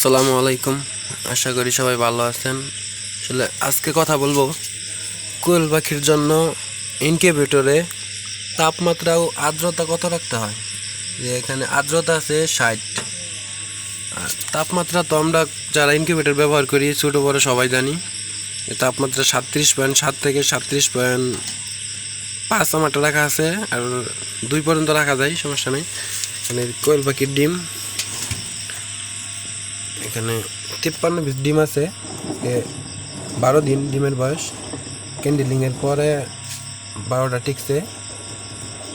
আসসালামু আলাইকুম। আশা করি সবাই ভালো আছেন। আসলে আজকে কথা বলব কোয়েল পাখির জন্য ইনকিউবেটরে তাপমাত্রা ও আর্দ্রতা কত রাখতে হয়? যে এখানে আর্দ্রতা আছে ষাট। আর তাপমাত্রা তো আমরা যারা ইনকিউবেটর ব্যবহার করি, ছোটো বড় সবাই জানি। তাপমাত্রা সাতত্রিশ পয়েন্ট, সাত থেকে সাতত্রিশ পয়েন্ট পাঁচ আমারটা রাখা আছে, আর দুই পর্যন্ত রাখা যায়, সমস্যা নেই। এখানে কোয়েল পাখির ডিম এখানে তিপ্পান্ন ডিম আছে। বারো দিন ডিমের বয়স। ক্যান্ডেলিংয়ের পরে বারোটা টিকছে।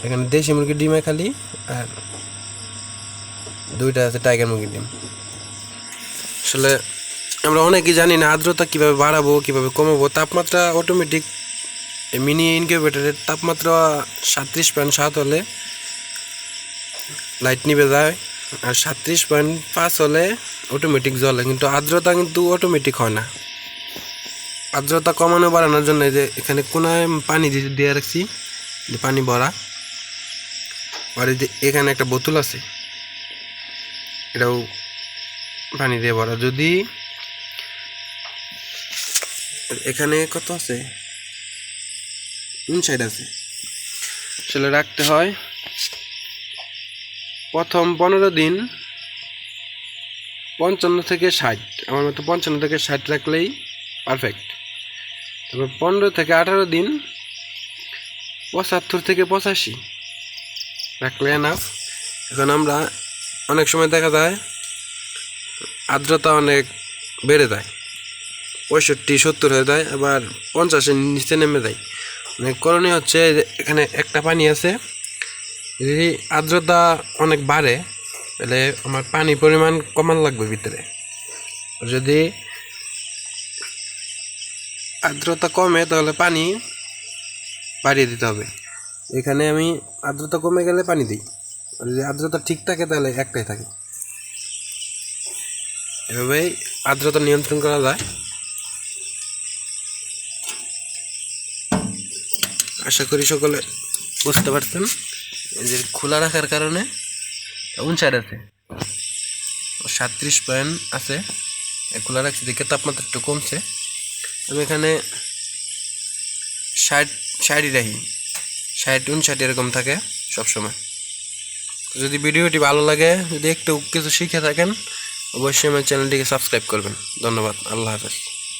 এখানে দেশি মুরগির ডিমে খালি, আর দুইটা আছে টাইগার মুরগির ডিম। আসলে আমরা অনেকেই জানি না আর্দ্রতা কীভাবে বাড়াবো, কীভাবে কমাবো। তাপমাত্রা অটোমেটিক মিনি ইনকিউবেটরের তাপমাত্রা সাতত্রিশ পয়েন্ট সাত হলে লাইট নিভে যায়। আর সাতত্রিশ পয়েন্ট পাঁচ হলে অটোমেটিক জ্বলে কিন্তু আর্দ্রতা কিন্তু অটোমেটিক হয় না। আর্দ্রতা কমানো বাড়ানোর জন্য যে এখানে কোনায় পানি দিয়ে দিয়ে রাখছি, যে পানি ভরা। আর যে এখানে একটা বোতল আছে, এটাও পানি দিয়ে ভরা। যদি এখানে কত আছে? ইনসাইড আছে। আসলে রাখতে হয়। প্রথম পনেরো দিন পঞ্চান্ন থেকে ষাট। আমার মতো পঞ্চান্ন থেকে ষাট রাখলেই পারফেক্ট তারপর পনেরো থেকে আঠারো দিন পঁচাত্তর থেকে পঁচাশি রাখলে এনাফ এখন আমরা অনেক সময় দেখা যায় আর্দ্রতা অনেক বেড়ে যায়। পঁয়ষট্টি, সত্তর হয়ে যায়, আবার পঞ্চাশের নিচে নেমে যায়। মানে করণীয় হচ্ছে এখানে একটা পানি আছে যদি আর্দ্রতা অনেক বাড়ে, তাহলে আমার পানি পরিমাণ কমান লাগবে ভিতরে। যদি আর্দ্রতা কমে, তাহলে পানি বাড়িয়ে দিতে হবে। এখানে আমি আর্দ্রতা কমে গেলে পানি দিই। যদি আর্দ্রতা ঠিক থাকে, তাহলে একটাই থাকে। এভাবেই আর্দ্রতা নিয়ন্ত্রণ করা যায়। আশা করি সকলে বুঝতে পারছেন। এই যে খোলা রাখার কারণে উনসাইড আছে। সাতত্রিশ পয়েন্ট আছে। খোলা রাখছি, দেখে তাপমাত্রা একটু কমছে। আমি এখানে ষাট, ষাটই রাখি। ষাট, উনষাট এরকম থাকে সবসময়। যদি ভিডিওটি ভালো লাগে, যদি একটু কিছু শিখে থাকেন, অবশ্যই আমার চ্যানেলটিকে সাবস্ক্রাইব করবেন। ধন্যবাদ, আল্লাহ হাফেজ।